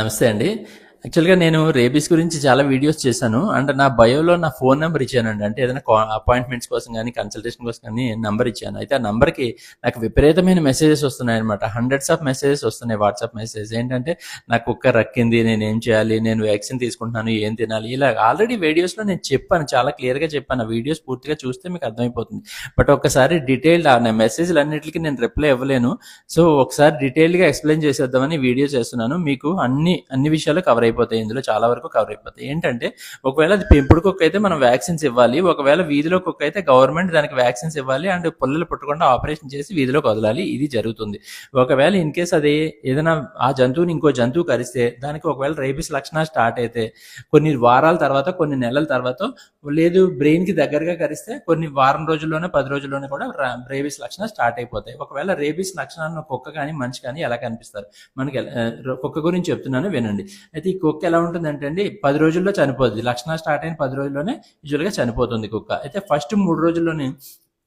నమస్తే అండి. యాక్చువల్గా నేను రేబీస్ గురించి చాలా వీడియోస్ చేశాను. అండ్ నా బయోలో నా ఫోన్ నెంబర్ ఇచ్చానండి. అంటే ఏదైనా అపాయింట్మెంట్స్ కోసం కానీ కన్సల్టేషన్ కోసం కానీ నెంబర్ ఇచ్చాను. అయితే ఆ నెంబర్కి నాకు విపరీతమైన మెసేజెస్ వస్తున్నాయి అనమాట హండ్రెడ్స్ ఆఫ్ మెసేజెస్ వస్తున్నాయి. వాట్సాప్ మెసేజ్ ఏంటంటే నాకు కుక్క రక్కింది నేను ఏం చేయాలి నేను వ్యాక్సిన్ తీసుకుంటున్నాను ఏం తినాలి ఇలా ఆల్రెడీ వీడియోస్లో నేను చెప్పాను. చాలా క్లియర్గా చెప్పాను. ఆ వీడియోస్ పూర్తిగా చూస్తే మీకు అర్థమైపోతుంది. బట్ ఒక్కసారి డీటెయిల్డ్ ఆ మెసేజ్లు అన్నిటికీ నేను రిప్లై ఇవ్వలేను. సో ఒకసారి డీటెయిల్డ్గా ఎక్స్ప్లెయిన్ చేసేద్దామని వీడియో చేస్తున్నాను. మీకు అన్ని అన్ని విషయాలు కవర్ అయిపోతాయి ఇందులో చాలా వరకు కవర్ అయిపోతాయి. ఏంటంటే ఒకవేళ అది పెంపుడు కుక్క అయితే మనం వ్యాక్సిన్స్ ఇవ్వాలి ఒకవేళ వీధిలో కుక్క అయితే గవర్నమెంట్ దానికి వ్యాక్సిన్స్ ఇవ్వాలి అండ్ పుల్లలు పుట్టకుండా ఆపరేషన్ చేసి వీధిలోకి వదలాలి ఇది జరుగుతుంది. ఒకవేళ ఇన్ కేస్ అది ఏదైనా ఆ జంతువుని ఇంకో జంతువు కరిస్తే దానికి ఒకవేళ రేబీస్ లక్షణాలు స్టార్ట్ అయితే కొన్ని వారాల తర్వాత కొన్ని నెలల తర్వాత లేదు బ్రెయిన్కి దగ్గరగా కరిస్తే కొన్ని వారం రోజుల్లోనే పది రోజుల్లోనే కూడా రేబీస్ లక్షణాలు స్టార్ట్ అయిపోతాయి. ఒకవేళ రేబీస్ లక్షణాలను కుక్క కానీ మనిషి కానీ ఎలా కనిపిస్తారు? మనకి ఎలా- కుక్క గురించి చెప్తున్నాను వినండి. అయితే ఈ కుక్క ఎలా ఉంటుందంటే అండి పది రోజుల్లో చనిపోద్ది. లక్షణాలు స్టార్ట్ అయిన పది రోజుల్లోనే యూజువల్గా చనిపోతుంది కుక్క. అయితే ఫస్ట్ మూడు రోజుల్లోనే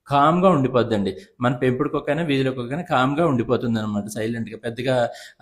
కామ్గా ఉండిపోద్దండి. మన పెంపుడు కుక్కైనా వీధిలో కుక్కైనా కామ్గా ఉండిపోతుంది అనమాట సైలెంట్గా పెద్దగా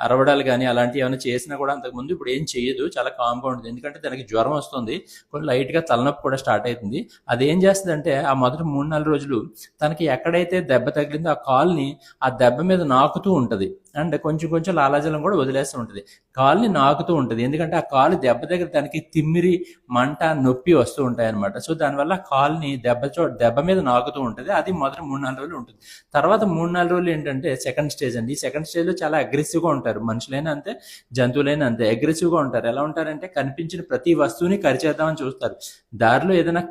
అరవడాలు కానీ అలాంటివి ఏమైనా చేసినా కూడా అంతకుముందు ఇప్పుడు ఏం చేయదు. చాలా కామ్గా ఉంటుంది ఎందుకంటే దానికి జ్వరం వస్తుంది. కొంచెం లైట్గా తలనొప్పి కూడా స్టార్ట్ అవుతుంది. అది ఏం చేస్తుందంటే ఆ మొదటి మూడు నాలుగు రోజులు తనకి ఎక్కడైతే దెబ్బ తగిలిందో ఆ కాల్ని ఆ దెబ్బ మీద నాకుతూ ఉంటుంది. అండ్ కొంచెం కొంచెం లాలాజలం కూడా వదిలేస్తూ ఉంటుంది. కాలుని నాకుతూ ఉంటుంది. ఎందుకంటే ఆ కాలు దెబ్బ దగ్గర దానికి తిమ్మిరి మంట నొప్పి వస్తూ ఉంటాయి అనమాట సో దానివల్ల కాలుని దెబ్బ చో దెబ్బ మీద నాకుతూ ఉంటుంది. అది మొదటి మూడు నాలుగు రోజులు ఉంటుంది. తర్వాత మూడు నాలుగు రోజులు ఏంటంటే సెకండ్ స్టేజ్ అండి. ఈ సెకండ్ స్టేజ్లో చాలా అగ్రెసివ్గా ఉంటారు. మనుషులైనా అంతే జంతువులైనా అంతే. అగ్రెసివ్గా ఉంటారు. ఎలా ఉంటారంటే కనిపించిన ప్రతి వస్తువుని కరిచేద్దామని చూస్తారు. దారిలో ఏదైనా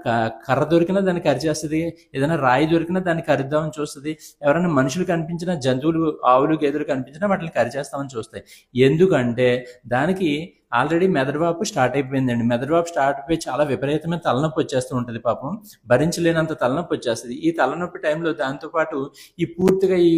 కర్ర దొరికినా దాన్ని కరిచేస్తుంది. ఏదైనా రాయి దొరికినా దాన్ని కరిద్దామని చూస్తుంది. ఎవరైనా మనుషులు కనిపించినా జంతువులు ఆవులు గేదెలు కనిపించినా వాటిని కరిచేస్తామని చూస్తాయి. ఎందుకంటే దానికి ఆల్రెడీ మెదడువాపు స్టార్ట్ అయిపోయిందండి. మెదడువాపు స్టార్ట్ అయిపోయి చాలా విపరీతమైన తలనొప్పి వచ్చేస్తూ ఉంటుంది పాపం. భరించలేనంత తలనొప్పి వచ్చేస్తుంది. ఈ తలనొప్పి టైంలో దాంతోపాటు ఈ పూర్తిగా ఈ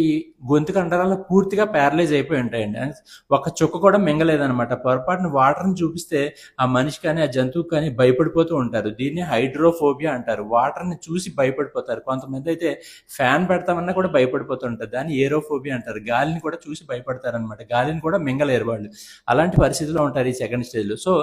గొంతు కండరాలు పూర్తిగా ప్యారలైజ్ అయిపోయి ఉంటాయండి. ఒక చుక్క కూడా మింగలేదనమాట పొరపాటున వాటర్ని చూపిస్తే ఆ మనిషి కానీ ఆ జంతువు కానీ భయపడిపోతూ ఉంటారు. దీన్ని హైడ్రోఫోబియా అంటారు. వాటర్ని చూసి భయపడిపోతారు. కొంతమంది అయితే ఫ్యాన్ పెడతామన్నా కూడా భయపడిపోతూ ఉంటారు. దాన్ని ఏరోఫోబియా అంటారు. గాలిని కూడా చూసి భయపడతారు అనమాట గాలిని కూడా మింగలేరు వాళ్ళు. అలాంటి పరిస్థితిలో ఉంటారు ఈ సెకండ్ స్టేజ్లో సో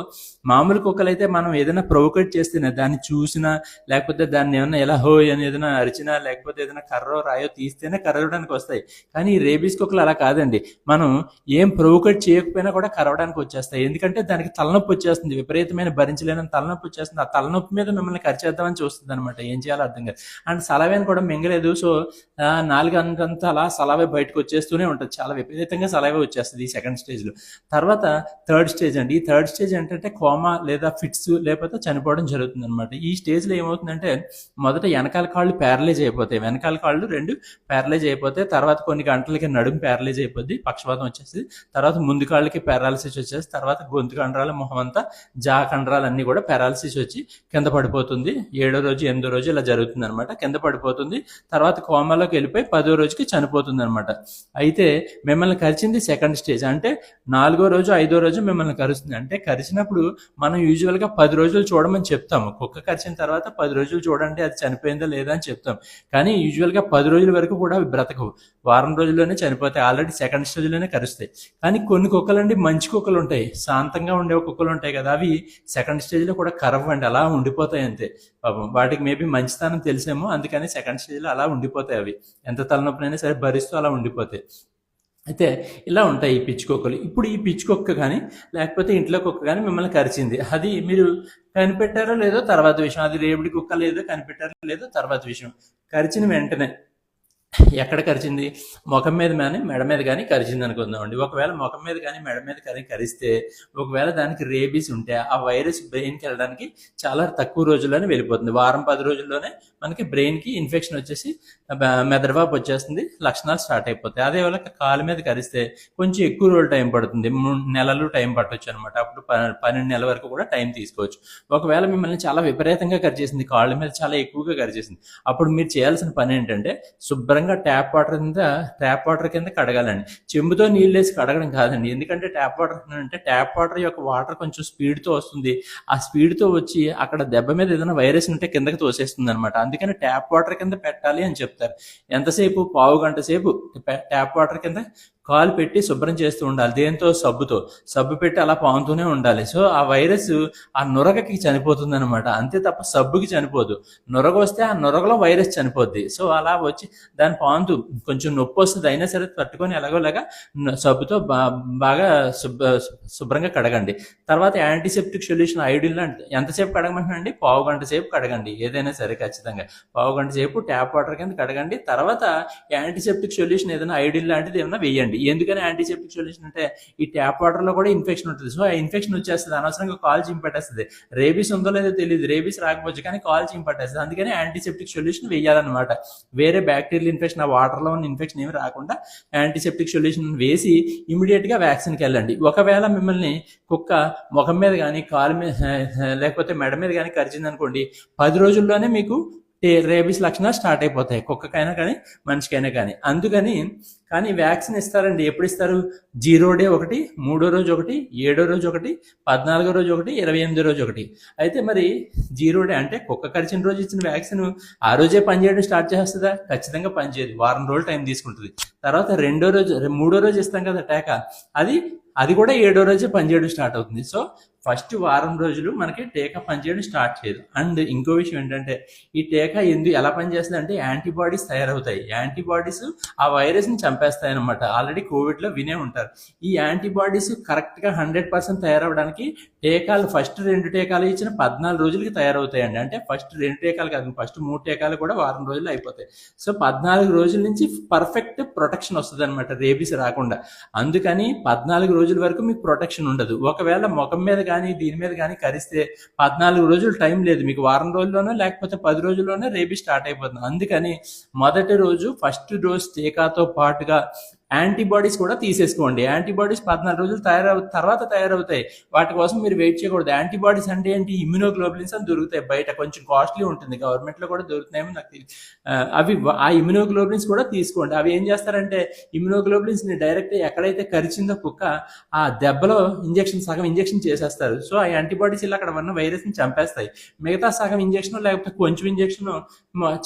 మామూలు కుక్కలు అయితే మనం ఏదైనా ప్రొవోకేట్ చేస్తేనే దాన్ని చూసినా లేకపోతే దాన్ని ఏమైనా ఎలా హో అని ఏదైనా అరిచినా లేకపోతే ఏదైనా కర్రో రాయో తీస్తేనే కరవడానికి వస్తాయి. కానీ ఈ రేబీస్ కుక్కలు అలా కాదండి. మనం ఏం ప్రొవోకేట్ చేయకపోయినా కూడా కరవడానికి వచ్చేస్తాయి. ఎందుకంటే దానికి తలనొప్పి వచ్చేస్తుంది. విపరీతమైన భరించలేని తలనొప్పి వచ్చేస్తుంది. ఆ తలనొప్పి మీద మిమ్మల్ని కరిచేద్దామని చూస్తుంది అనమాట ఏం చేయాలో అర్థం కాదు. అండ్ సలవేని కూడా మింగలేదు. సో నాలుగు అంతంతా అలా సలవే బయటకు వచ్చేస్తూనే ఉంటుంది. చాలా విపరీతంగా సలవే వచ్చేస్తుంది ఈ సెకండ్ స్టేజ్లో తర్వాత థర్డ్ స్టేజ్ అండి. ఈ థర్డ్ స్టేజ్ ఏంటంటే కోమా లేదా ఫిట్స్ లేకపోతే చనిపోవడం జరుగుతుంది అనమాట ఈ స్టేజ్లో ఏమవుతుందంటే మొదట వెనకాల కాళ్ళు ప్యారలైజ్ అయిపోతాయి. వెనకాల కాళ్ళు రెండు ప్యారలైజ్ అయిపోతాయి. తర్వాత కొన్ని గంటలకి నడుము ప్యారలైజ్ అయిపోద్ది. పక్షపాతం వచ్చేసి తర్వాత ముందు కాళ్ళకి పారాలసిస్ వచ్చేసి తర్వాత గొంతు కండరాలు మొహం అంతా జా కండరాలు అన్ని కూడా పారాలసిస్ వచ్చి కింద పడిపోతుంది. ఏడో రోజు ఎనిమిదో రోజు ఇలా జరుగుతుంది అనమాట కింద పడిపోతుంది. తర్వాత కోమాలోకి వెళ్ళిపోయి పదో రోజుకి చనిపోతుంది అనమాట అయితే మిమ్మల్ని కరిచింది సెకండ్ స్టేజ్. అంటే నాలుగో రోజు ఐదో రోజు మిమ్మల్ని కరుస్తుంది. అంటే కరిచినప్పుడు మనం యూజువల్గా పది రోజులు చూడమని చెప్తాము. కుక్క కరిచిన తర్వాత పది రోజులు చూడండి అది చనిపోయిందా లేదా అని చెప్తాం. కానీ యూజువల్గా పది రోజుల వరకు కూడా అవి బ్రతకవు. వారం రోజుల్లోనే చనిపోతాయి. ఆల్రెడీ సెకండ్ స్టేజ్లోనే కరుస్తాయి. కానీ కొన్ని కుక్కలండి మంచి కుక్కలు ఉంటాయి. శాంతంగా ఉండే కుక్కలు ఉంటాయి కదా అవి సెకండ్ స్టేజ్లో కూడా కరవండి. అలా ఉండిపోతాయి అంతే. పాపం వాటికి మేబీ మంచితనం తెలిసేమో అందుకని సెకండ్ స్టేజ్లో అలా ఉండిపోతాయి అవి. ఎంత తలనొప్పినైనా సరే భరిస్తూ అలా ఉండిపోతాయి. అయితే ఇలా ఉంటాయి ఈ పిచ్చుకొక్కలు. ఇప్పుడు ఈ పిచ్చుకొక్క కానీ లేకపోతే ఇంట్లో కుక్క కానీ మిమ్మల్ని కరిచింది. అది మీరు కనిపెట్టారో లేదో తర్వాత విషయం. అది రేపుడి కుక్క లేదో కనిపెట్టారో లేదో తర్వాత విషయం. కరిచిన వెంటనే ఎక్కడ కరిచింది? ముఖం మీద కానీ మెడ మీద కానీ కరిచింది అనుకుందామండి. ఒకవేళ ముఖం మీద కానీ మెడ మీద కానీ కరిస్తే ఒకవేళ దానికి రేబీస్ ఉంటే ఆ వైరస్ బ్రెయిన్కి వెళ్ళడానికి చాలా తక్కువ రోజుల్లోనే వెళ్ళిపోతుంది. వారం పది రోజుల్లోనే మనకి బ్రెయిన్కి ఇన్ఫెక్షన్ వచ్చేసి బ- మెదడువాపు వచ్చేస్తుంది లక్షణాలు స్టార్ట్ అయిపోతాయి. అదే వాళ్ళకి కాలు మీద కరిస్తే కొంచెం ఎక్కువ రోజులు టైం పడుతుంది. మూడు నెలలు టైం పట్టవచ్చు అనమాట అప్పుడు పన్నెండు నెలల వరకు కూడా టైం తీసుకోవచ్చు. ఒకవేళ మిమ్మల్ని చాలా విపరీతంగా కరిచేసింది కాళ్ళ మీద చాలా ఎక్కువగా కరిచేసింది అప్పుడు మీరు చేయాల్సిన పని ఏంటంటే శుభ్రంగా ట్యాప్ వాటర్ కింద ట్యాప్ వాటర్ కింద కడగాలండి. చెంబుతో నీళ్ళు వేసి కడగడం కాదండి. ఎందుకంటే ట్యాప్ వాటర్ అంటే ట్యాప్ వాటర్ యొక్క వాటర్ కొంచెం స్పీడ్తో వస్తుంది. ఆ స్పీడ్తో వచ్చి అక్కడ దెబ్బ మీద ఏదైనా వైరస్ ఉంటే కిందకి తోసేస్తుంది అనమాట అందుకని ట్యాప్ వాటర్ కింద పెట్టాలి అని చెప్తారు. ఎంతసేపు? పావు గంట సేపు ట్యాప్ వాటర్ కింద కాలు పెట్టి శుభ్రం చేస్తూ ఉండాలి. దేంతో? సబ్బుతో. సబ్బు పెట్టి అలా పాముతూనే ఉండాలి. సో ఆ వైరస్ ఆ నొరగకి చనిపోతుంది అనమాట అంతే తప్ప సబ్బుకి చనిపోదు. నొరగ వస్తే ఆ నురగలో వైరస్ చనిపోద్ది. సో అలా వచ్చి దాని పాముతూ కొంచెం నొప్పి వస్తుంది అయినా సరే తట్టుకొని ఎలాగోలాగా సబ్బుతో బా బాగా శుభ్ర శుభ్రంగా కడగండి. తర్వాత యాంటీసెప్టిక్ సొల్యూషన్ ఐడిల్ అంటే ఎంతసేపు కడగమంటున్నాండి పావు గంట సేపు కడగండి. ఏదైనా సరే ఖచ్చితంగా. పావు గంట సేపు ట్యాప్ వాటర్ కింద కడగండి. తర్వాత యాంటీసెప్టిక్ సొల్యూషన్ ఏదైనా ఐడిల్ లాంటిది ఏమైనా వేయండి. ఎందుకని యాంటీసెప్టిక్ సొల్యూషన్ అంటే ఈ ట్యాప్ వాటర్లో కూడా ఇన్ఫెక్షన్ ఉంటుంది. సో ఆ ఇన్ఫెక్షన్ వచ్చేస్తుంది. అనవసరంగా కాల్ చింపెట్టేస్తుంది రేబీస్ ఉందో లేదో తెలియదు రేబీస్ రాకపోవచ్చు కానీ కాల్ చింపెట్టేస్తుంది అందుకని యాంటీసెప్టిక్ సొల్యూషన్ వేయాలన్నమాట. వేరే బ్యాక్టీరియల్ ఇన్ఫెక్షన్ ఆ వాటర్లో ఉన్న ఇన్ఫెక్షన్ ఏమి రాకుండా యాంటీసెప్టిక్ సొల్యూషన్ వేసి ఇమీడియట్గా వ్యాక్సిన్కి వెళ్ళండి. ఒకవేళ మిమ్మల్ని కుక్క ముఖం మీద కానీ కాలు మీద లేకపోతే మెడ మీద కానీ కరిచింది అనుకోండి పది రోజుల్లోనే మీకు రేబీస్ లక్షణాలు స్టార్ట్ అయిపోతాయి. కుక్కకైనా కానీ మనిషికైనా కానీ. అందుకని కానీ వ్యాక్సిన్ ఇస్తారండి. ఎప్పుడు ఇస్తారు? జీరో డే ఒకటి మూడో రోజు ఒకటి ఏడో రోజు ఒకటి పద్నాలుగో రోజు ఒకటి ఇరవై ఎనిమిదో రోజు ఒకటి. అయితే మరి జీరో డే అంటే కుక్క కరిచిన రోజు ఇచ్చిన వ్యాక్సిన్ ఆ రోజే పనిచేయడం స్టార్ట్ చేస్తుందా? ఖచ్చితంగా పనిచేయదు. వారం రోజులు టైం తీసుకుంటుంది. తర్వాత రెండో రోజు మూడో రోజు ఇస్తాం కదా టీకా అది అది కూడా ఏడో రోజు పనిచేయడం స్టార్ట్ అవుతుంది. సో ఫస్ట్ వారం రోజులు మనకి టీకా పనిచేయడం స్టార్ట్ చేయదు. అండ్ ఇంకో విషయం ఏంటంటే ఈ టీకా ఎందుకు ఎలా పనిచేస్తుంది అంటే యాంటీబాడీస్ తయారవుతాయి. యాంటీబాడీస్ ఆ వైరస్ని చంపేస్తాయి అనమాట ఆల్రెడీ కోవిడ్లో వినే ఉంటారు. ఈ యాంటీబాడీస్ కరెక్ట్గా హండ్రెడ్ పర్సెంట్ తయారవడానికి టీకాలు ఫస్ట్ రెండు టీకాలు ఇచ్చిన పద్నాలుగు రోజులకి తయారవుతాయండి. అంటే ఫస్ట్ రెండు టీకాలు కాదు ఫస్ట్ మూడు టీకాలు కూడా వారం రోజులు అయిపోతాయి. సో పద్నాలుగు రోజుల నుంచి పర్ఫెక్ట్ ప్రొటెక్షన్ వస్తుంది అనమాట రేబీస్ రాకుండా. అందుకని పద్నాలుగు రోజుల వరకు మీకు ప్రొటెక్షన్ ఉండదు. ఒకవేళ ముఖం మీద కానీ దీని మీద కానీ కరిస్తే పద్నాలుగు రోజులు టైం లేదు. మీకు వారం రోజుల్లోనో లేకపోతే పది రోజుల్లోనే రేబీ స్టార్ట్ అయిపోతుంది. అందుకని మొదటి రోజు ఫస్ట్ డోస్ టీకాతో పాటుగా యాంటీబాడీస్ కూడా తీసేసుకోండి. యాంటీబాడీస్ పద్నాలుగు రోజులు తయారవు తర్వాత తయారవుతాయి. వాటి కోసం మీరు వెయిట్ చేయకూడదు. యాంటీబాడీస్ అంటే ఏంటి? ఇమ్యునోగ్లోబులిన్స్ అని దొరుకుతాయి బయట. కొంచెం కాస్ట్లీ ఉంటుంది. గవర్నమెంట్లో కూడా దొరుకుతాయని నాకు అవి ఆ ఇమ్యునోగ్లోబులిన్స్ కూడా తీసుకోండి. అవి ఏం చేస్తారంటే ఇమ్యునోగ్లోబులిన్స్ని డైరెక్ట్ ఎక్కడైతే కరిచిందో కుక్క ఆ దెబ్బలో ఇంజెక్షన్ సగం ఇంజెక్షన్ చేసేస్తారు. సో ఆ యాంటీబాడీస్ ఇలా అక్కడ ఉన్న వైరస్ని చంపేస్తాయి. మిగతా సగం ఇంజెక్షన్ లేకపోతే కొంచెం ఇంజెక్షన్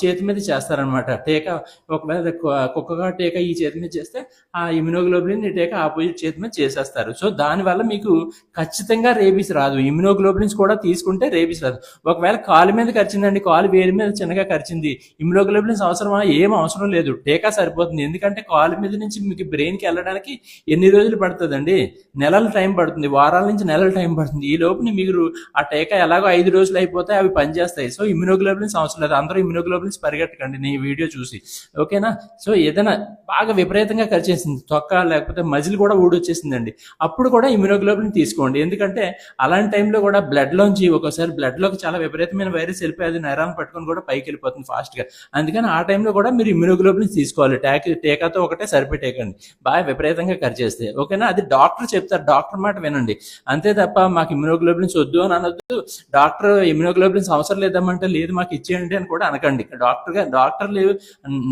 చేతి మీద చేస్తారనమాట టీకా ఒకవేళ కుక్కగా టీకా ఈ చేతి మీద చేస్తే ఆ ఇమ్యునోగ్లోబులిన్ టీకా ఆపోజిట్ చేతి మీద చేసేస్తారు. సో దానివల్ల మీకు ఖచ్చితంగా రేబీస్ రాదు. ఇమ్యునోగ్లోబులిన్స్ కూడా తీసుకుంటే రేబీస్ రాదు. ఒకవేళ కాలు మీద ఖర్చిందండి కాలు వేరు మీద చిన్నగా ఖర్చింది ఇమ్యునోగ్లోబులిన్స్ అవసరమా? ఏం అవసరం లేదు. టీకా సరిపోతుంది. ఎందుకంటే కాలు మీద నుంచి మీకు బ్రెయిన్కి వెళ్ళడానికి ఎన్ని రోజులు పడుతుందండి? నెలల టైం పడుతుంది. వారాల నుంచి నెలల టైం పడుతుంది. ఈ లోపుని మీరు ఆ టీకా ఎలాగో ఐదు రోజులు అయిపోతే అవి పనిచేస్తాయి. సో ఇమ్యునోగ్లోబులిన్స్ అవసరం లేదు. అందరూ ఇమ్యునోగ్లోబులిన్స్ పరిగెట్టకండి. నీ వీడియో చూసి. ఓకేనా? సో ఏదైనా బాగా విపరీతంగా చేసింది. తొక్క లేకపోతే మజిల్ కూడా ఊడొచ్చేసిందండి. అప్పుడు కూడా ఇమ్యూనోగ్లోబిన్ తీసుకోండి. ఎందుకంటే అలాంటి టైంలో కూడా బ్లడ్ లోంచి ఒక్కోసారి బ్లడ్లోకి చాలా విపరీతమైన వైరస్ వెళ్ళిపోయి అది నరాన్ని పట్టుకొని కూడా పైకి వెళ్ళిపోతుంది ఫాస్ట్గా అందుకని ఆ టైంలో కూడా మీరు ఇమ్యూనోగ్లోబిన్ తీసుకోవాలి. టాక్ టీకాతో ఒకటే సరిపెట్టేయకండి. బాగా విపరీతంగా ఖర్చేస్తే ఓకేనా? అది డాక్టర్ చెప్తారు. డాక్టర్ మాట వినండి. అంతే తప్ప మాకు ఇమ్యూనోగ్లోబిన్స్ వద్దు అని అనొద్దు. డాక్టర్ ఇమ్యూనోగ్లోబిన్స్ అవసరం లేదమ్మంటే లేదు మాకు ఇచ్చేయండి అని కూడా అనకండి. డాక్టర్గా డాక్టర్లు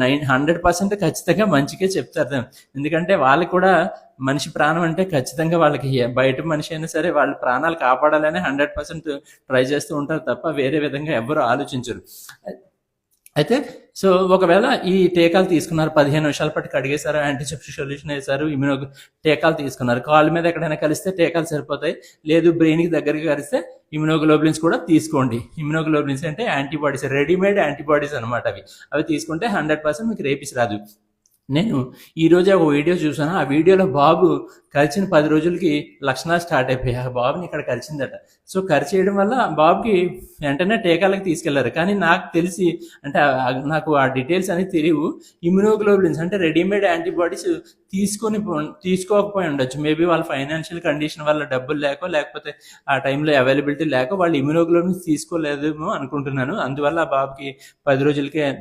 నైన్ హండ్రెడ్ పర్సెంట్ ఖచ్చితంగా మంచిగా చెప్తారు ఎందుకంటే వాళ్ళకి కూడా మనిషి ప్రాణం అంటే ఖచ్చితంగా వాళ్ళకి బయట మనిషి అయినా సరే వాళ్ళ ప్రాణాలు కాపాడాలని హండ్రెడ్ పర్సెంట్ ట్రై చేస్తూ ఉంటారు తప్ప వేరే విధంగా ఎవరు ఆలోచించరు. అయితే సో ఒకవేళ ఈ టీకాలు తీసుకున్నారు పదిహేను నిమిషాల పాటు కడిగేశారు యాంటీసెప్టిక్ సొల్యూషన్ వేశారు ఇమ్యూనో టీకాలు తీసుకున్నారు. కాలు మీద ఎక్కడైనా కలిస్తే టీకాలు సరిపోతాయి లేదు బ్రెయిన్కి దగ్గరికి కలిస్తే ఇమ్యునోగ్లోబులిన్స్ కూడా తీసుకోండి. ఇమ్యునోగ్లోబులిన్స్ అంటే యాంటీబాడీస్ రెడీమేడ్ యాంటీబాడీస్ అనమాట అవి. అవి తీసుకుంటే హండ్రెడ్ పర్సెంట్ మీకు రేపిస్ రాదు నేను ఈరోజు ఒక వీడియో చూసాను ఆ వీడియోలో బాబు కలిసిన పది రోజులకి లక్షణాలు స్టార్ట్ అయిపోయాయి. ఆ బాబుని ఇక్కడ కలిసిందట. సో కరిచేయడం వల్ల ఆ బాబుకి వెంటనే టీకాలకు తీసుకెళ్ళారు. కానీ నాకు తెలిసి అంటే నాకు ఆ డీటెయిల్స్ అనేది తెలియవు. ఇమ్యునోగ్లోబులిన్స్ అంటే రెడీమేడ్ యాంటీబాడీస్ తీసుకొని పో- తీసుకోకపోయి ఉండొచ్చు. మేబీ వాళ్ళ ఫైనాన్షియల్ కండిషన్ వల్ల డబ్బులు లేకో లేకపోతే ఆ టైంలో అవైలబిలిటీ లేక వాళ్ళు ఇమ్యునోగ్లోబులిన్స్ తీసుకోలేదేమో అనుకుంటున్నాను. అందువల్ల ఆ బాబుకి పది రోజులకే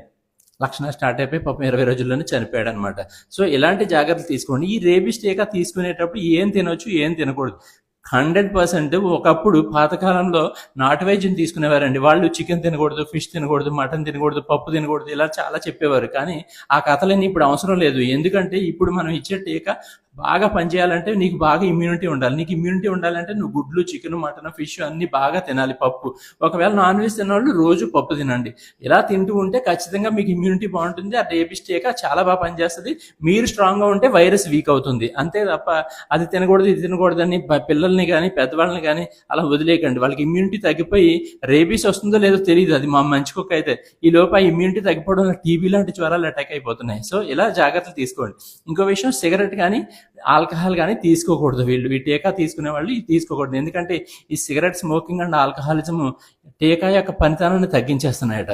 లక్షణాలు స్టార్ట్ అయిపోయి పాపం ఇరవై రోజుల్లోనే చనిపోయాడు అనమాట సో ఇలాంటి జాగ్రత్తలు తీసుకోండి. ఈ రేబీస్ టీకా తీసుకునేటప్పుడు ఏం తినొచ్చు ఏం తినకూడదు. హండ్రెడ్ పర్సెంట్ ఒకప్పుడు పాతకాలంలో నాటు వైద్యం తీసుకునేవారండి. వాళ్ళు చికెన్ తినకూడదు ఫిష్ తినకూడదు మటన్ తినకూడదు పప్పు తినకూడదు ఇలా చాలా చెప్పేవారు. కానీ ఆ కథలన్నీ ఇప్పుడు అవసరం లేదు. ఎందుకంటే ఇప్పుడు మనం ఇచ్చే టీకా బాగా పనిచేయాలంటే నీకు బాగా ఇమ్యూనిటీ ఉండాలి. నీకు ఇమ్యూనిటీ ఉండాలంటే నువ్వు గుడ్లు చికెన్ మటన్ ఫిష్ అన్ని బాగా తినాలి పప్పు. ఒకవేళ నాన్ వెజ్ తినవాళ్ళు రోజు పప్పు తినండి. ఇలా తింటూ ఉంటే ఖచ్చితంగా మీకు ఇమ్యూనిటీ బాగుంటుంది. ఆ రేబిస్ టీకా చాలా బాగా పనిచేస్తుంది. మీరు స్ట్రాంగ్గా ఉంటే వైరస్ వీక్ అవుతుంది. అంతే తప్ప అది తినకూడదు ఇది తినకూడదని పిల్లల్ని కానీ పెద్దవాళ్ళని కానీ అలా వదిలేయకండి. వాళ్ళకి ఇమ్యూనిటీ తగ్గిపోయి రేబీస్ వస్తుందో లేదో తెలియదు అది మా మంచి కుక్క అయితే. ఈ లోపు ఆ ఇమ్యూనిటీ తగ్గిపోవడం వల్ల టీబీ లాంటి జ్వరాలు అటాక్ అయిపోతున్నాయి. సో ఇలా జాగ్రత్తలు తీసుకోండి. ఇంకో విషయం సిగరెట్ కానీ ఆల్కహాల్ కానీ తీసుకోకూడదు. వీళ్ళు ఈ టీకా తీసుకునే వాళ్ళు ఇది తీసుకోకూడదు. ఎందుకంటే ఈ సిగరెట్ స్మోకింగ్ అండ్ ఆల్కహాలిజం టీకా యొక్క పనితనాన్ని తగ్గించేస్తున్నాయట.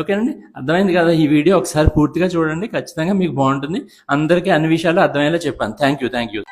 ఓకేనండి? అర్థమైంది కదా? ఈ వీడియో ఒకసారి పూర్తిగా చూడండి. ఖచ్చితంగా మీకు బాగుంటుంది. అందరికీ అన్ని విషయాలు అర్థమయ్యేలా చెప్పాను. Thank you thank you.